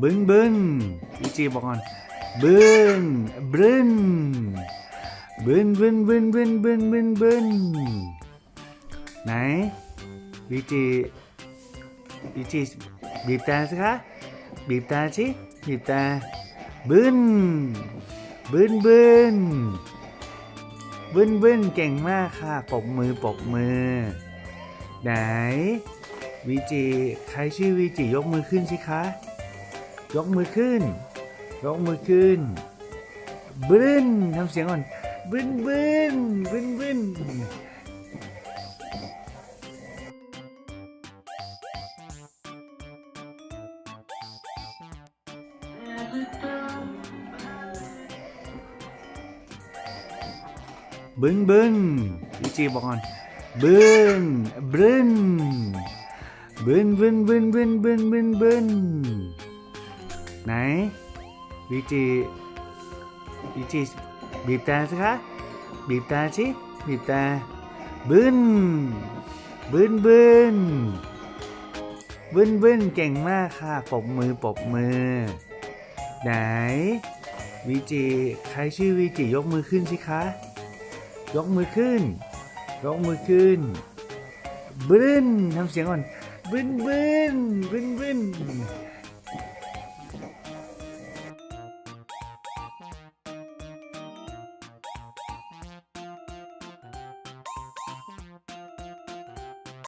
บึ้นบึ้นวิจีบอกก่อนบึ้นบึ้นบึ้นบึ้นบึ้นบึ้นบึ้นบึ้นบึ้นไหนวิจีวิจีบีบแต่สิคะบีบแต่สิบีบแต่บึ้นบึ้นบึ้นบึ้นบึ้นเก่งมากค่ะปรบมือปรบมือ ไหนวิจีใครชื่อวิจียกมือขึ้นสิคะ ยกมือขึ้น ยกมือขึ้นบึ้นทำเสียงก่อนบึ้นบึ้นบึ้นบึ้นบึ้นบึ้นวิจีบอกก่อนบึ้นบึ้นบึ้นบึ้นบึ้นบึ้นบึ้นบึ้นบึ้น ไหนวิจีวิจีบีบแต่สิคะบีบแต่สิบีบแต่บึ้นบึ้นบึ้นบึ้นบึ้นเก่งมากค่ะปบมือปบมือ ไหนวิจีใครชื่อวิจียกมือขึ้นสิคะยกมือขึ้น ยกมือขึ้นบึ้นทำเสียงก่อนบึ้นบึ้นบึ้นบึ้น